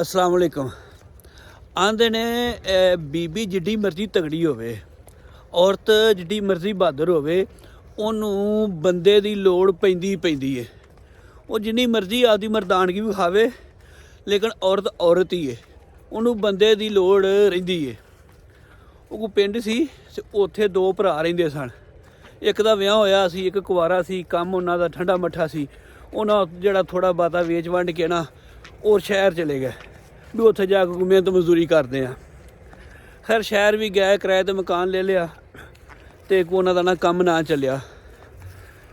ਅਸਲਾਮ ਵਾਲੇਕਮ ਆਂਦੇ ਨੇ ਬੀਬੀ ਜਿੱਡੀ ਮਰਜ਼ੀ ਤਗੜੀ ਹੋਵੇ, ਔਰਤ ਜਿੱਡੀ ਮਰਜ਼ੀ ਬਹਾਦਰ ਹੋਵੇ, ਉਹਨੂੰ ਬੰਦੇ ਦੀ ਲੋੜ ਪੈਂਦੀ ਹੀ ਪੈਂਦੀ ਏ। ਉਹ ਜਿੰਨੀ ਮਰਜ਼ੀ ਆਪਦੀ ਮਰਦਾਨਗੀ ਵਿਖਾਵੇ, ਲੇਕਿਨ ਔਰਤ ਔਰਤ ਹੀ ਏ। ਉਹਨੂੰ ਬੰਦੇ ਦੀ ਲੋੜ ਰਹਿੰਦੀ ਏ। ਉਹ ਕੋ ਪਿੰਡ ਸੀ ਤੇ ਉੱਥੇ ਦੋ ਭਰਾ ਰਹਿੰਦੇ ਸਨ। ਇੱਕ ਦਾ ਵਿਆਹ ਹੋਇਆ ਸੀ, ਇੱਕ ਕੁਵਾਰਾ ਸੀ, ਕੰਮ ਉਹਨਾਂ ਦਾ ਠੰਡਾ ਮੱਠਾ ਸੀ। ਉਹਨਾਂ ਜਿਹੜਾ ਥੋੜਾ ਬਾਤਾ ਵੇਚ ਵੰਡ ਕੇ ਨਾ ਉਹ ਸ਼ਹਿਰ ਚਲੇ ਗਏ ਵੀ ਉੱਥੇ ਜਾ ਕੇ ਕੋਈ ਮਿਹਨਤ ਮਜ਼ਦੂਰੀ ਕਰਦੇ ਆ। ਖੈਰ, ਸ਼ਹਿਰ ਵੀ ਗਏ ਕਿਰਾਏ ਤੇ ਮਕਾਨ ਲੈ ਲਿਆ ਤੇ ਕੋ ਉਹਨਾਂ ਦਾ ਨਾ ਕੰਮ ਨਾ ਚੱਲਿਆ।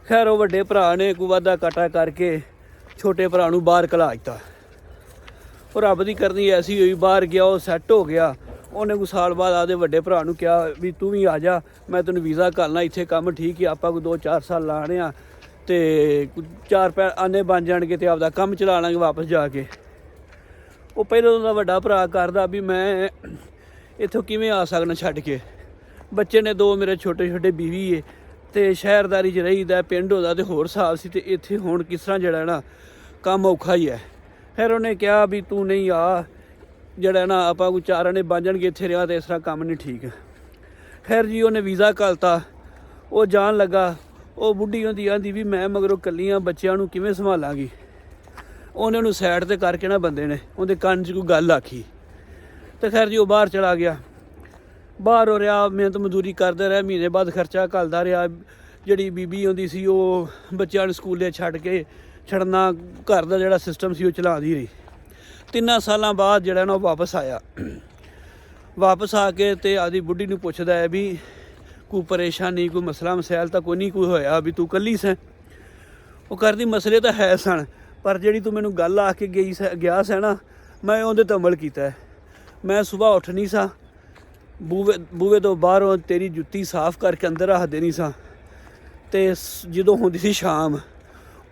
ਖੈਰ, ਉਹ ਵੱਡੇ ਭਰਾ ਨੇ ਕੋਈ ਵਾਦਾ ਕਾਟਾ ਕਰਕੇ ਛੋਟੇ ਭਰਾ ਨੂੰ ਬਾਹਰ ਕਲਾ ਦਿੱਤਾ। ਉਹ ਰੱਬ ਦੀ ਕਰਨੀ ਐਸੀ ਹੋਈ, ਬਾਹਰ ਗਿਆ, ਉਹ ਸੈੱਟ ਹੋ ਗਿਆ। ਉਹਨੇ ਕੋਈ ਸਾਲ ਬਾਅਦ ਆਦੇ ਵੱਡੇ ਭਰਾ ਨੂੰ ਕਿਹਾ ਵੀ ਤੂੰ ਵੀ ਆ ਜਾ, ਮੈਂ ਤੈਨੂੰ ਵੀਜ਼ਾ ਕਰਨਾ ਇੱਥੇ ਕੰਮ ਠੀਕ ਹੀ ਆਪਾਂ ਕੋਈ 2-4 ਸਾਲ ਲਾਣੇ ਆ ਤੇ ਕੁ- ਚਾਰ ਪੈ ਆਨੇ ਬਣ ਜਾਣਗੇ ਤੇ ਆਪਦਾ ਕੰਮ ਚਲਾ ਲਾਂਗੇ ਵਾਪਸ ਜਾ ਕੇ। ਉਹ ਪਹਿਲਾਂ ਉਹਦਾ ਵੱਡਾ ਭਰਾ ਕਰਦਾ ਵੀ ਮੈਂ ਇੱਥੋਂ ਕਿਵੇਂ ਆ ਸਕਣਾ ਛੱਡ ਕੇ। ਬੱਚੇ ਨੇ ਦੋ ਮੇਰੇ ਛੋਟੇ ਛੋਟੇ ਬੀਵੀ ਏ ਤੇ ਸ਼ਹਿਰਦਾਰੀ 'ਚ ਰਹੀਦਾ, ਪਿੰਡ ਹੁੰਦਾ ਤੇ ਹੋਰ ਹਿਸਾਬ ਸੀ ਤੇ ਇੱਥੇ ਹੁਣ ਕਿਸ ਤਰ੍ਹਾਂ ਜਿਹੜਾ ਨਾ, ਕੰਮ ਔਖਾ ਹੀ ਹੈ। ਫਿਰ ਉਹਨੇ ਕਿਹਾ ਵੀ ਤੂੰ ਨਹੀਂ ਆ, ਜਿਹੜਾ ਨਾ ਆਪਾਂ ਕੋਈ ਚਾਰਾਂ ਨੇ ਬਾਂਝਣਗੇ ਇੱਥੇ ਰਿਹਾ ਤੇ ਇਸ ਤਰ੍ਹਾਂ ਕੰਮ ਨਹੀਂ ਠੀਕ। ਖੈਰ ਜੀ ਉਹਨੇ ਵੀਜ਼ਾ ਘਲਤਾ, ਉਹ ਜਾਣ ਲੱਗਾ, ਉਹ ਬੁੱਢੀ ਹੁੰਦੀ ਆਂਦੀ ਵੀ ਮੈਂ ਮਗਰੋਂ ਕੱਲੀਆਂ ਬੱਚਿਆਂ ਨੂੰ ਕਿਵੇਂ ਸੰਭਾਲਾਂਗੀ? ਉਹਨੇ ਉਹਨੂੰ ਸਾਈਡ ਤੇ ਕਰਕੇ ਨਾ ਬੰਦੇ ਨੇ, ਉਹਦੇ ਕੰਨ 'ਚ ਕੋਈ ਗੱਲ ਆਖੀ। ਤੇ ਖੈਰ ਜੀ, ਉਹ ਬਾਹਰ ਚਲਾ ਗਿਆ। ਬਾਹਰ ਹੋ ਰਿਹਾ, ਮਿਹਨਤ ਮਜ਼ਦੂਰੀ ਕਰਦਾ ਰਿਹਾ, ਮਹੀਨੇ ਬਾਅਦ ਖਰਚਾ ਘੱਲਦਾ ਰਿਹਾ। ਜਿਹੜੀ ਬੀਬੀ ਹੁੰਦੀ ਸੀ, ਉਹ ਬੱਚਿਆਂ ਨੂੰ ਸਕੂਲੇ ਛੱਡ ਕੇ ਛੱਡਣਾ, ਘਰ ਦਾ ਜਿਹੜਾ ਸਿਸਟਮ ਸੀ, ਉਹ ਚਲਾਉਂਦੀ ਰਹੀ। ਤਿੰਨਾਂ ਸਾਲਾਂ ਬਾਅਦ ਜਿਹੜਾ ਨਾ ਉਹ ਵਾਪਸ ਆਇਆ। ਵਾਪਸ ਆ ਕੇ ਤੇ ਆਦੀ ਬੁੱਢੀ ਨੂੰ ਪੁੱਛਦਾ ਹੈ ਵੀ, ਕੋਈ ਪਰੇਸ਼ਾਨੀ, ਕੋਈ ਮਸਲਾ, ਮਸੈਲ ਤਾਂ ਕੋਈ ਨਹੀਂ ਕੋਈ ਹੋਇਆ ਵੀ ਤੂੰ ਕੱਲੀ ਸੈਂ? ਉਹ ਕਰਦੀ, ਮਸਲੇ ਤਾਂ ਹੈ ਸਨ। ਪਰ ਜਿਹੜੀ ਤੂੰ ਮੈਨੂੰ ਗੱਲ ਆ ਕੇ ਗਈ ਸੈ ਗਿਆ ਸੈ ਨਾ, ਮੈਂ ਉਹਦੇ ਤੇ ਅਮਲ ਕੀਤਾ ਮੈਂ ਸਵੇਰ ਉੱਠ ਨਹੀਂ ਸਾਂ। ਬੂਵੇ ਬੂਵੇ ਤੋਂ ਬਾਹਰੋਂ ਤੇਰੀ ਜੁੱਤੀ ਸਾਫ਼ ਕਰਕੇ ਅੰਦਰ ਰੱਖ ਦੇਣੀ ਸਾਂ। ਤੇ ਸ- ਜਦੋਂ ਹੁੰਦੀ ਸੀ ਸ਼ਾਮ,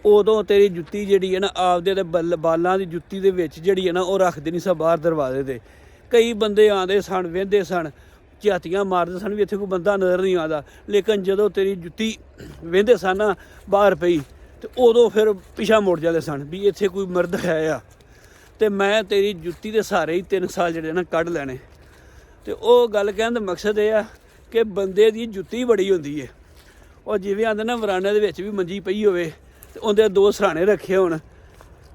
ਉਦੋਂ ਤੇਰੀ ਜੁੱਤੀ ਜਿਹੜੀ ਹੈ ਨਾ, ਆਪਦੇ ਤੇ ਬਾਲਾਂ ਦੀ ਜੁੱਤੀ ਦੇ ਵਿੱਚ ਜਿਹੜੀ ਹੈ ਨਾ, ਉਹ ਰੱਖ ਦੇਣੀ ਸਾਂ ਬਾਹਰ ਦਰਵਾਜ਼ੇ ਤੇ। ਕਈ ਬੰਦੇ ਆਂਦੇ ਸਨ, ਵੇਂਦੇ ਸਨ, ਝਾਤੀਆਂ ਮਾਰਦੇ ਸਨ ਵੀ ਇੱਥੇ ਕੋਈ ਬੰਦਾ ਨਜ਼ਰ ਨਹੀਂ ਆਉਂਦਾ। ਲੇਕਿਨ ਜਦੋਂ ਤੇਰੀ ਜੁੱਤੀ ਵੇਂਦੇ ਸਨ ਨਾ, ਬਾਹਰ ਪਈ ਤੇ ਉਦੋਂ ਫਿਰ ਪਿਛਾ ਮੁੜ ਜਾਂਦੇ ਸਨ ਵੀ ਇੱਥੇ ਕੋਈ ਮਰਦ ਹੈ ਆ। ਤੇ ਮੈਂ ਤੇਰੀ ਜੁੱਤੀ ਦੇ ਸਾਰੇ ਹੀ 3 ਸਾਲ ਜਿਹੜੇ ਨਾ ਕੱਢ ਲੈਣੇ। ਤੇ ਉਹ ਗੱਲ ਕਹਿਣ ਦਾ ਮਕਸਦ ਇਹ ਆ ਕਿ ਬੰਦੇ ਦੀ ਜੁੱਤੀ ਬੜੀ ਹੁੰਦੀ ਹੈ ਉਹ ਜਿਵੇਂ ਆਂਦੇ ਨਾ ਵਰਾਂਡੇ ਦੇ ਵਿੱਚ ਵੀ ਮੰਜੀ ਪਈ ਹੋਵੇ ਤੇ ਉਹਦੇ ਦੋ ਸਰਾਣੇ ਰੱਖੇ ਹੋਣ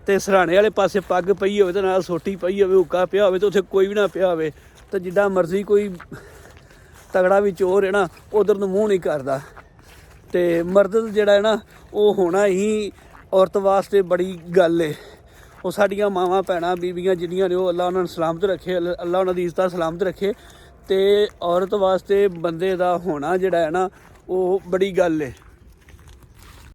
ਤੇ ਸਰਾਣੇ ਵਾਲੇ ਪਾਸੇ ਪੱਗ ਪਈ ਹੋਵੇ ਤੇ ਨਾਲ ਸੋਟੀ ਪਈ ਹੋਵੇ, ਹੁੱਕਾ ਪਿਆ ਹੋਵੇ ਤੇ ਉੱਥੇ ਕੋਈ ਵੀ ਨਾ ਪਿਆ ਹੋਵੇ ਤੇ ਜਿੱਦਾਂ ਮਰਜ਼ੀ ਕੋਈ ਤਗੜਾ ਵੀ ਚੋਰ ਹੈ ਨਾ, ਉਧਰ ਨੂੰ ਮੂੰਹ ਨਹੀਂ ਕਰਦਾ। ਤੇ ਮਰਦ ਜਿਹੜਾ ਹੈ ਨਾ, ਉਹ ਹੋਣਾ ਹੀ ਔਰਤ ਵਾਸਤੇ ਬੜੀ ਗੱਲ ਏ। ਉਹ ਸਾਡੀਆਂ ਮਾਵਾਂ, ਭੈਣਾਂ, ਬੀਬੀਆਂ ਜਿੰਨੀਆਂ ਨੇ ਉਹ ਅੱਲਾ ਉਹਨਾਂ ਨੂੰ ਸਲਾਮਤ ਰੱਖੇ, ਅੱਲਾ ਅੱਲਾ ਉਹਨਾਂ ਦੀ ਇੱਜ਼ਤ ਸਲਾਮਤ ਰੱਖੇ ਤੇ ਔਰਤ ਵਾਸਤੇ ਬੰਦੇ ਦਾ ਹੋਣਾ ਜਿਹੜਾ ਹੈ ਨਾ, ਉਹ ਬੜੀ ਗੱਲ ਏ।